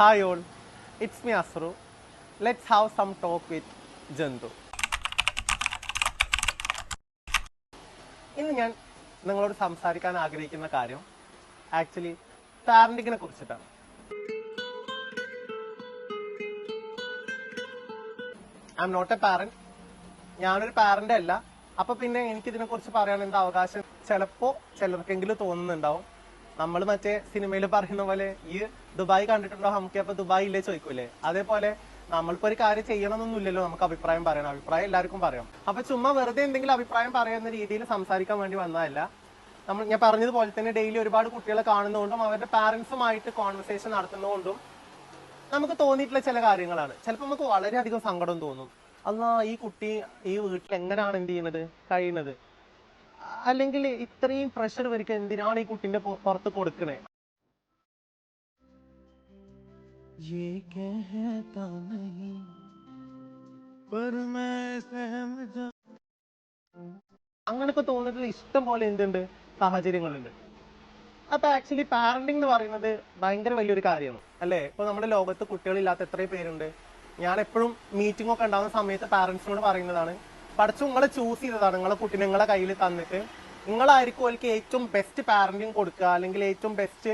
Hi all it's me Asru let's have some talk with ജന്തു ഇന്ന് ഞാൻ നിങ്ങളോട് സംസാരിക്കാൻ ആഗ്രഹിക്കുന്ന കാര്യം ആക്ച്വലി പാരന്റിങ്ങിനെ കുറിച്ചിട്ടാണ്. I am not a parent ഞാനൊരു പാരന്റ് അല്ല അപ്പൊ പിന്നെ എനിക്ക് ഇതിനെ കുറിച്ച് പറയാൻ എന്താ അവകാശം? ചിലപ്പോ ചിലർക്കെങ്കിലും തോന്നുന്നുണ്ടാവും. നമ്മൾ മറ്റേ സിനിമയിൽ പറയുന്ന പോലെ ഈ ദുബായ് കണ്ടിട്ടുണ്ടോ നമുക്ക് അപ്പൊ ദുബായ് ഇല്ലേ ചോദിക്കൂലേ? അതേപോലെ നമ്മളിപ്പോ ഒരു കാര്യം ചെയ്യണമെന്നൊന്നുമില്ലല്ലോ നമുക്ക് അഭിപ്രായം പറയണം. അഭിപ്രായം എല്ലാവർക്കും പറയാം. അപ്പൊ ചുമ്മാ വെറുതെ എന്തെങ്കിലും അഭിപ്രായം പറയുന്ന രീതിയിൽ സംസാരിക്കാൻ വേണ്ടി വന്നതല്ല. നമ്മൾ ഞാൻ പറഞ്ഞതുപോലെ തന്നെ ഡെയിലി ഒരുപാട് കുട്ടികളെ കാണുന്നതുകൊണ്ടും അവരുടെ പാരന്റ്സുമായിട്ട് കോൺവെർസേഷൻ നടത്തുന്നതുകൊണ്ടും നമുക്ക് തോന്നിയിട്ടുള്ള ചില കാര്യങ്ങളാണ്. ചിലപ്പോൾ നമുക്ക് വളരെയധികം സങ്കടം തോന്നും. അല്ലാ ഈ കുട്ടി ഈ വീട്ടിൽ എങ്ങനെയാണ് എന്ത് ചെയ്യുന്നത്? കഴിയുന്നത്? അല്ലെങ്കിൽ ഇത്രയും പ്രഷർ വരിക എന്തിനാണ് ഈ കുട്ടിന്റെ പൊ- പുറത്ത് കൊടുക്കണേ ये कहता नहीं पर मैं सहम जा അങ്ങനൊക്കെ തോന്നിയിട്ടുള്ള ഇഷ്ടം പോലെ എന്തുണ്ട് സാഹചര്യങ്ങളുണ്ട് അപ്പൊ ആക്ച്വലി പാരന്റിംഗ് എന്ന് പറയുന്നത് ഭയങ്കര വലിയൊരു കാര്യമാണ് അല്ലേ ഇപ്പൊ നമ്മുടെ ലോകത്ത് കുട്ടികളില്ലാത്ത എത്രയും പേരുണ്ട് ഞാൻ എപ്പോഴും മീറ്റിംഗ് ഒക്കെ ഉണ്ടാകുന്ന സമയത്ത് പാരന്റ്സിനോട് പറയുന്നതാണ് പഠിച്ചു നിങ്ങളെ ചൂസ് ചെയ്തതാണ്. നിങ്ങളെ കുട്ടി നിങ്ങളെ കയ്യിൽ തന്നിട്ട് നിങ്ങളായിരിക്കും അവർക്ക് ഏറ്റവും ബെസ്റ്റ് പാരന്റിങ് കൊടുക്കുക. അല്ലെങ്കിൽ ഏറ്റവും ബെസ്റ്റ്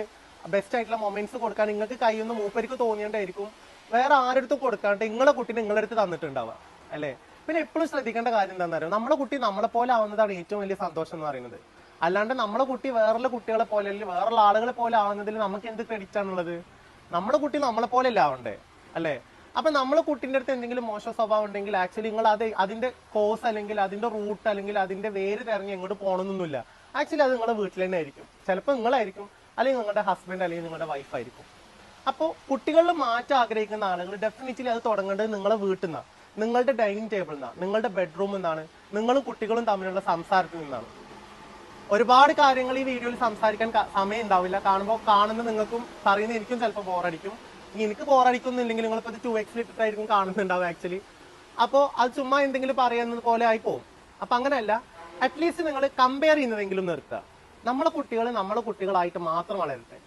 ബെസ്റ്റ് ആയിട്ടുള്ള മൊമെന്റ്സ് കൊടുക്കാൻ നിങ്ങൾക്ക് കയ്യൊന്ന് മൂപ്പർക്ക് തോന്നിയോണ്ടായിരിക്കും വേറെ ആരടുത്തും കൊടുക്കാണ്ട് നിങ്ങളെ കുട്ടി നിങ്ങളുടെ അടുത്ത് തന്നിട്ടുണ്ടാവുക. അല്ലേ? പിന്നെ എപ്പോഴും ശ്രദ്ധിക്കേണ്ട കാര്യം എന്താണെന്ന് അറിയാം? നമ്മളെ കുട്ടി നമ്മളെ പോലെ ആവുന്നതാണ് ഏറ്റവും വലിയ സന്തോഷം എന്ന് പറയുന്നത്. അല്ലാണ്ട് നമ്മുടെ കുട്ടി വേറുള്ള കുട്ടികളെ പോലെ അല്ലെങ്കിൽ വേറുള്ള ആളുകളെ പോലെ ആവുന്നതിൽ നമുക്ക് എന്ത് ക്രെഡിറ്റ് ആണുള്ളത്? നമ്മുടെ കുട്ടി നമ്മളെ പോലെ അല്ല ആവണ്ടേ? അല്ലേ? അപ്പൊ നമ്മൾ കുട്ടിന്റെ അടുത്ത് എന്തെങ്കിലും മോശം സ്വഭാവം ഉണ്ടെങ്കിൽ ആക്ച്വലി നിങ്ങൾ അത് അതിന്റെ കോസ് അല്ലെങ്കിൽ അതിന്റെ റൂട്ട് അല്ലെങ്കിൽ അതിന്റെ വേര് തിരഞ്ഞ് എങ്ങോട്ട് പോകണമെന്നൊന്നുമില്ല ആക്ച്വലി അത് നിങ്ങളുടെ വീട്ടിൽ തന്നെ ആയിരിക്കും. ചിലപ്പോൾ നിങ്ങളായിരിക്കും. അല്ലെങ്കിൽ നിങ്ങളുടെ ഹസ്ബൻഡ് അല്ലെങ്കിൽ നിങ്ങളുടെ വൈഫായിരിക്കും അപ്പോൾ കുട്ടികളിൽ മാറ്റം ആഗ്രഹിക്കുന്ന ആളുകൾ ഡെഫിനറ്റ്ലി അത് തുടങ്ങേണ്ടത് നിങ്ങളെ വീട്ടിൽ നിന്നാണ് നിങ്ങളുടെ ഡൈനിങ് ടേബിൾ നിന്നാണ് നിങ്ങളുടെ ബെഡ്റൂമിൽ നിന്നാണ്. നിങ്ങളും കുട്ടികളും തമ്മിലുള്ള സംസാരത്തിൽ നിന്നാണ്. ഒരുപാട് കാര്യങ്ങൾ ഈ വീഡിയോയിൽ സംസാരിക്കാൻ സമയം ഉണ്ടാവില്ല. കാണുമ്പോൾ കാണുന്ന നിങ്ങൾക്കും പറയുന്ന എനിക്കും ചിലപ്പോൾ ബോറടിക്കും എനിക്ക് ബോറടിക്കുന്നില്ലെങ്കിൽ നിങ്ങളിപ്പോൾ ടു എക്സ് ആയിരിക്കും കാണുന്നുണ്ടാവും ആക്ച്വലി അപ്പോൾ അത് ചുമ്മാ എന്തെങ്കിലും പറയുന്നത് പോലെ ആയി പോകും അപ്പം അങ്ങനെയല്ല. അറ്റ്ലീസ്റ്റ് നിങ്ങൾ കമ്പയർ ചെയ്യുന്നതെങ്കിലും നിർത്തുക. നമ്മളെ കുട്ടികൾ നമ്മളെ കുട്ടികളായിട്ട് മാത്രം വളരട്ടെ.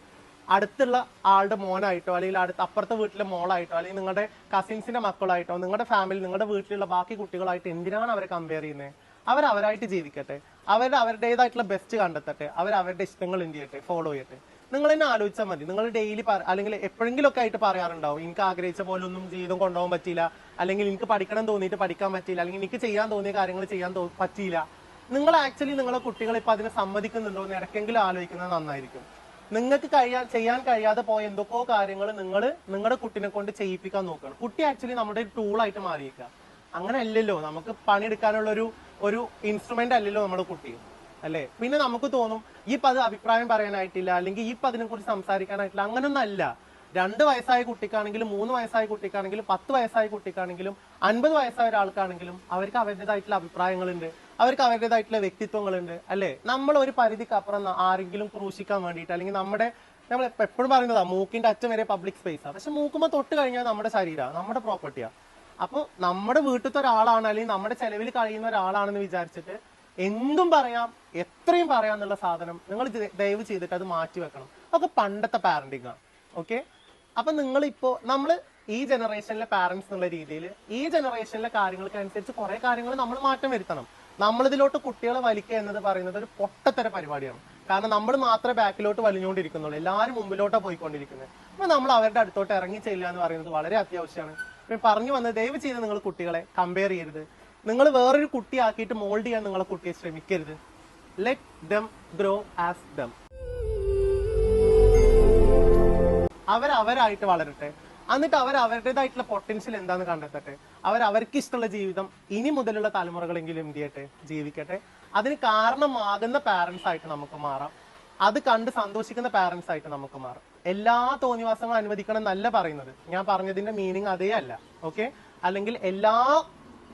അടുത്തുള്ള ആളുടെ മോനായിട്ടോ അല്ലെങ്കിൽ അടുത്ത അപ്പുറത്തെ വീട്ടിലെ മോളായിട്ടോ അല്ലെങ്കിൽ നിങ്ങളുടെ കസിൻസിന്റെ മക്കളായിട്ടോ നിങ്ങളുടെ ഫാമിലി നിങ്ങളുടെ വീട്ടിലുള്ള ബാക്കി കുട്ടികളായിട്ട് എന്തിനാണ് അവരെ കമ്പയർ ചെയ്യുന്നത് അവർ അവരായിട്ട് ജീവിക്കട്ടെ. അവർ അവരുടേതായിട്ടുള്ള ബെസ്റ്റ് കണ്ടെത്തട്ടെ. അവർ അവരുടെ ഇഷ്ടങ്ങൾ എന്ത് ചെയ്യട്ടെ? ഫോളോ ചെയ്യട്ടെ. നിങ്ങൾ തന്നെ ആലോചിച്ചാൽ മതി. നിങ്ങൾ ഡെയിലി അല്ലെങ്കിൽ എപ്പോഴെങ്കിലും ഒക്കെ ആയിട്ട് പറയാറുണ്ടാവും എനിക്ക് ആഗ്രഹിച്ച പോലെ ഒന്നും ജീവിതം കൊണ്ടുപോകാൻ പറ്റിയില്ല. അല്ലെങ്കിൽ എനിക്ക് പഠിക്കണം തോന്നിയിട്ട് പഠിക്കാൻ പറ്റിയില്ല. അല്ലെങ്കിൽ എനിക്ക് ചെയ്യാൻ തോന്നിയ കാര്യങ്ങൾ ചെയ്യാൻ പറ്റിയില്ല. നിങ്ങൾ ആക്ച്വലി നിങ്ങളെ കുട്ടികളെ ഇപ്പൊ അതിനെ സമ്മതിക്കുന്നുണ്ടോ എന്ന് ഇടയ്ക്കെങ്കിലും ആലോചിക്കുന്നത് നന്നായിരിക്കും. നിങ്ങൾക്ക് കഴിയാൻ ചെയ്യാൻ കഴിയാതെ പോയ എന്തൊക്കെയോ കാര്യങ്ങൾ നിങ്ങൾ നിങ്ങളുടെ കുട്ടിനെ കൊണ്ട് ചെയ്യിപ്പിക്കാൻ നോക്കണം. കുട്ടി ആക്ച്വലി നമ്മുടെ ഒരു ടൂളായിട്ട് മാറിയേക്കുക അങ്ങനെ അല്ലല്ലോ നമുക്ക് പണിയെടുക്കാനുള്ള ഒരു ഒരു ഇൻസ്ട്രുമെന്റ് അല്ലല്ലോ നമ്മുടെ കുട്ടി. അല്ലേ? പിന്നെ നമുക്ക് തോന്നും ഈ പത് അഭിപ്രായം പറയാനായിട്ടില്ല അല്ലെങ്കിൽ ഈ പതിനെ കുറിച്ച് സംസാരിക്കാനായിട്ടില്ല അങ്ങനൊന്നും അല്ല രണ്ട് വയസ്സായ കുട്ടിക്കാണെങ്കിലും മൂന്ന് വയസ്സായ കുട്ടിക്കാണെങ്കിലും പത്ത് വയസ്സായ കുട്ടിക്കാണെങ്കിലും അൻപത് വയസ്സായ ഒരാൾക്കാണെങ്കിലും അവർക്ക് അവരുടേതായിട്ടുള്ള അഭിപ്രായങ്ങളുണ്ട് അവർക്ക് അവരുടേതായിട്ടുള്ള വ്യക്തിത്വങ്ങളുണ്ട് അല്ലെ? നമ്മൾ ഒരു പരിധിക്ക് അപ്പുറം ആരെങ്കിലും ക്രൂശിക്കാൻ വേണ്ടിയിട്ട് അല്ലെങ്കിൽ നമ്മുടെ നമ്മൾ എപ്പോഴും പറയുന്നതാ മൂക്കിന്റെ അറ്റം വരെ പബ്ലിക് സ്പേസാണ് പക്ഷെ മൂക്കുമ്പോൾ തൊട്ട് കഴിഞ്ഞാൽ നമ്മുടെ ശരീരമാണ് നമ്മുടെ പ്രോപ്പർട്ടിയാണ് അപ്പോൾ നമ്മുടെ വീട്ടിലത്തെ ഒരാളാണ് അല്ലെങ്കിൽ നമ്മുടെ ചെലവിൽ കഴിയുന്ന ഒരാളാണെന്ന് വിചാരിച്ചിട്ട് എന്തും പറയാം എത്രയും പറയാം എന്നുള്ള സാധനം നിങ്ങൾ ദയവ് ചെയ്തിട്ട് അത് മാറ്റി വെക്കണം. അതൊക്കെ പണ്ടത്തെ പാരന്റിങ് ആണ് ഓക്കെ അപ്പൊ നിങ്ങൾ ഇപ്പോ നമ്മൾ ഈ ജനറേഷനിലെ പാരന്റ്സ് എന്നുള്ള രീതിയിൽ ഈ ജനറേഷനിലെ കാര്യങ്ങൾക്ക് അനുസരിച്ച് കുറെ കാര്യങ്ങൾ നമ്മൾ മാറ്റം വരുത്തണം. നമ്മളിതിലോട്ട് കുട്ടികളെ വലിക്കുക എന്നത് പറയുന്നത് ഒരു പൊട്ടത്തര പരിപാടിയാണ്. കാരണം നമ്മൾ മാത്രമേ ബാക്കിലോട്ട് വലിഞ്ഞുകൊണ്ടിരിക്കുന്നുള്ളൂ. എല്ലാവരും മുമ്പിലോട്ടാണ് പോയിക്കൊണ്ടിരിക്കുന്നത്. അപ്പൊ നമ്മൾ അവരുടെ അടുത്തോട്ട് ഇറങ്ങി ചെല്ലുക എന്ന് പറയുന്നത് വളരെ അത്യാവശ്യമാണ്. പറഞ്ഞു വന്നത് ദയവ് ചെയ്ത് നിങ്ങൾ കുട്ടികളെ കമ്പയർ ചെയ്യരുത്. നിങ്ങൾ വേറൊരു കുട്ടിയാക്കിയിട്ട് മോൾഡ് ചെയ്യാൻ നിങ്ങളെ കുട്ടിയെ ശ്രമിക്കരുത്. Let them grow as them അവർ അവരായിട്ട് വളരട്ടെ. എന്നിട്ട് അവർ അവരുടേതായിട്ടുള്ള പൊട്ടൻഷ്യൽ എന്താന്ന് കണ്ടെത്തട്ടെ. അവർ അവർക്ക് ഇഷ്ടമുള്ള ജീവിതം ഇനി മുതലുള്ള തലമുറകളെങ്കിലും എന്ത് ചെയ്യട്ടെ? ജീവിക്കട്ടെ. അതിന് കാരണമാകുന്ന പാരന്റ്സ് ആയിട്ട് നമുക്ക് മാറാം. അത് കണ്ട് സന്തോഷിക്കുന്ന പാരന്റ്സ് ആയിട്ട് നമുക്ക് മാറാം. എല്ലാ തോന്നിവാസങ്ങളും അനുവദിക്കണം എന്നല്ല പറയുന്നത്. ഞാൻ പറഞ്ഞതിന്റെ മീനിങ് അതേ അല്ല. ഓക്കെ അല്ലെങ്കിൽ എല്ലാ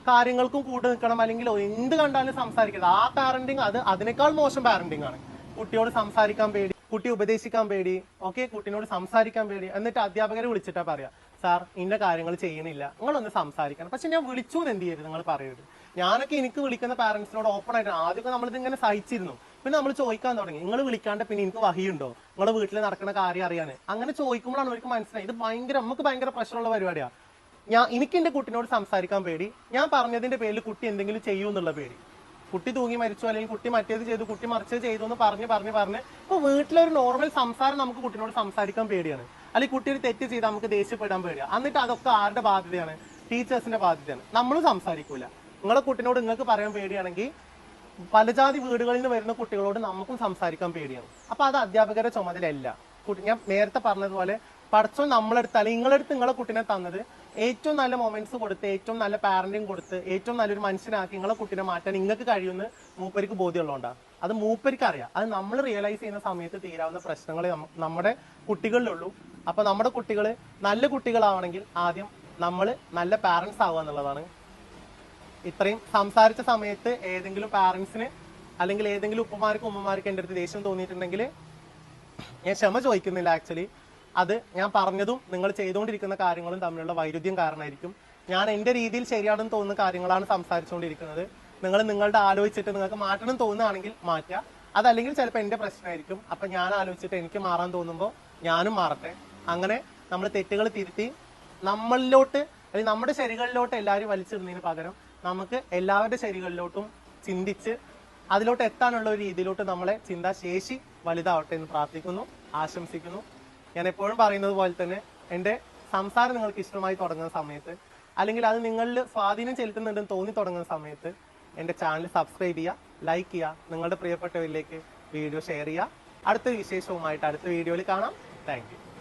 കാര്യങ്ങൾക്കും കൂടെ നിൽക്കണം അല്ലെങ്കിൽ എന്ത് കണ്ടാലും സംസാരിക്കരുത്. ആ പാരന്റിങ് അത് അതിനേക്കാൾ മോശം പാരന്റിങ് ആണ്. കുട്ടിയോട് സംസാരിക്കാൻ പേടി കുട്ടി ഉപദേശിക്കാൻ പേടി ഓക്കെ കുട്ടിനോട് സംസാരിക്കാൻ പേടി. എന്നിട്ട് അധ്യാപകരെ വിളിച്ചിട്ടാ പറയാ സാർ ഇന്ന കാര്യങ്ങൾ ചെയ്യണില്ല നിങ്ങളൊന്ന് സംസാരിക്കണം. പക്ഷെ ഞാൻ വിളിച്ചു എന്ത് ചെയ്യരുത്? നിങ്ങൾ പറയരുത്. ഞാനൊക്കെ എനിക്ക് വിളിക്കുന്ന പാരന്റ്സിനോട് ഓപ്പൺ ആയിട്ട് ആദ്യമൊക്കെ നമ്മളിത് ഇങ്ങനെ സഹിച്ചിരുന്നു. പിന്നെ നമ്മൾ ചോദിക്കാൻ തുടങ്ങി നിങ്ങൾ വിളിക്കാണ്ട് പിന്നെ എനിക്ക് വഹിയുണ്ടോ നിങ്ങളുടെ വീട്ടിൽ നടക്കുന്ന കാര്യം അറിയാൻ അങ്ങനെ ചോദിക്കുമ്പോഴാണ് അവർക്ക് മനസ്സിലായി ഇത് ഭയങ്കര നമുക്ക് ഭയങ്കര പ്രശ്നമുള്ള പരിപാടിയാണ് ഞാൻ എനിക്ക് എന്റെ കുട്ടിനോട് സംസാരിക്കാൻ പേടി. ഞാൻ പറഞ്ഞതിന്റെ പേരിൽ കുട്ടി എന്തെങ്കിലും ചെയ്യൂ എന്നുള്ള പേടി. കുട്ടി തൂങ്ങി മരിച്ചു അല്ലെങ്കിൽ കുട്ടി മറ്റേത് ചെയ്തു കുട്ടി മറിച്ചത് ചെയ്തു എന്ന് പറഞ്ഞ് പറഞ്ഞ് പറഞ്ഞ് ഇപ്പൊ വീട്ടിലൊരു നോർമൽ സംസാരം നമുക്ക് കുട്ടിനോട് സംസാരിക്കാൻ പേടിയാണ്. അല്ലെങ്കിൽ കുട്ടി ഒരു തെറ്റ് ചെയ്താൽ നമുക്ക് ദേഷ്യപ്പെടാൻ പേടിയാണ് എന്നിട്ട് അതൊക്കെ ആരുടെ ബാധ്യതയാണ്? ടീച്ചേഴ്സിന്റെ ബാധ്യതയാണ്. നമ്മളും സംസാരിക്കൂല. നിങ്ങളെ കുട്ടിനോട് നിങ്ങൾക്ക് പറയാൻ പേടിയാണെങ്കിൽ പലജാതി വീടുകളിൽ നിന്ന് വരുന്ന കുട്ടികളോട് നമുക്കും സംസാരിക്കാൻ പേടിയാണ്. അപ്പൊ അത് അധ്യാപകരുടെ ചുമതലയല്ല. കുട്ടി ഞാൻ നേരത്തെ പറഞ്ഞതുപോലെ പഠിച്ചോ നമ്മളെടുത്ത് അല്ലെങ്കിൽ നിങ്ങളെടുത്ത് നിങ്ങളെ കുട്ടിനെ തന്നത് ഏറ്റവും നല്ല മൊമെന്റ്സ് കൊടുത്ത് ഏറ്റവും നല്ല പാരന്റിങ് കൊടുത്ത് ഏറ്റവും നല്ലൊരു മനുഷ്യനാക്കി നിങ്ങളെ കുട്ടിനെ മാറ്റാൻ നിങ്ങൾക്ക് കഴിയുമെന്ന് മൂപ്പരിക്ക് ബോധ്യമുള്ളതുകൊണ്ടാണ് അത് മൂപ്പരിക്ക് അറിയാം അത് നമ്മൾ റിയലൈസ് ചെയ്യുന്ന സമയത്ത് തീരാവുന്ന പ്രശ്നങ്ങളെ നമ്മ- നമ്മുടെ കുട്ടികളിലുള്ളൂ. അപ്പൊ നമ്മുടെ കുട്ടികൾ നല്ല കുട്ടികളാവണമെങ്കിൽ ആദ്യം നമ്മൾ നല്ല പാരന്റ്സ് ആവുക എന്നുള്ളതാണ്. ഇത്രയും സംസാരിച്ച സമയത്ത് ഏതെങ്കിലും പാരന്റ്സിന് അല്ലെങ്കിൽ ഏതെങ്കിലും ഉപ്പമാർക്കും ഉമ്മമാർക്കും എന്റെ അടുത്ത് ദേഷ്യം തോന്നിയിട്ടുണ്ടെങ്കിൽ ഞാൻ ക്ഷമ ചോദിക്കുന്നില്ല ആക്ച്വലി അത് ഞാൻ പറഞ്ഞതും നിങ്ങൾ ചെയ്തുകൊണ്ടിരിക്കുന്ന കാര്യങ്ങളും തമ്മിലുള്ള വൈരുദ്ധ്യം കാരണമായിരിക്കും ഞാൻ എന്റെ രീതിയിൽ ശരിയാണെന്ന് തോന്നുന്ന കാര്യങ്ങളാണ് സംസാരിച്ചുകൊണ്ടിരിക്കുന്നത്. നിങ്ങൾ നിങ്ങളുടെ ആലോചിച്ചിട്ട് നിങ്ങൾക്ക് മാറ്റണം തോന്നുകയാണെങ്കിൽ മാറ്റുക. അതല്ലെങ്കിൽ ചിലപ്പോൾ എന്റെ പ്രശ്നമായിരിക്കും. അപ്പം ഞാൻ ആലോചിച്ചിട്ട് എനിക്ക് മാറാൻ തോന്നുമ്പോൾ ഞാനും മാറട്ടെ. അങ്ങനെ നമ്മൾ തെറ്റുകൾ തിരുത്തി നമ്മളിലോട്ട് അല്ലെങ്കിൽ നമ്മുടെ ശരികളിലോട്ട് എല്ലാവരും വലിച്ചിടുന്നതിന് പകരം നമുക്ക് എല്ലാവരുടെ ശരികളിലോട്ടും ചിന്തിച്ച് അതിലോട്ട് എത്താനുള്ള ഒരു രീതിയിലോട്ട് നമ്മളെ ചിന്താശേഷി വലുതാവട്ടെ എന്ന് പ്രാർത്ഥിക്കുന്നു ആശംസിക്കുന്നു. ഞാൻ എപ്പോഴും പറയുന്നത് പോലെ തന്നെ എന്റെ സംസാരം നിങ്ങൾക്ക് ഇഷ്ടമായി തുടങ്ങുന്ന സമയത്ത് അല്ലെങ്കിൽ അത് നിങ്ങളിൽ സ്വാധീനം ചെലുത്തുന്നുണ്ടെന്ന് തോന്നി തുടങ്ങുന്ന സമയത്ത് എന്റെ ചാനൽ സബ്സ്ക്രൈബ് ചെയ്യുക ലൈക്ക് ചെയ്യുക നിങ്ങളുടെ പ്രിയപ്പെട്ടവരിലേക്ക് വീഡിയോ ഷെയർ ചെയ്യുക. അടുത്ത വിശേഷവുമായിട്ട് അടുത്ത വീഡിയോയിൽ കാണാം. താങ്ക്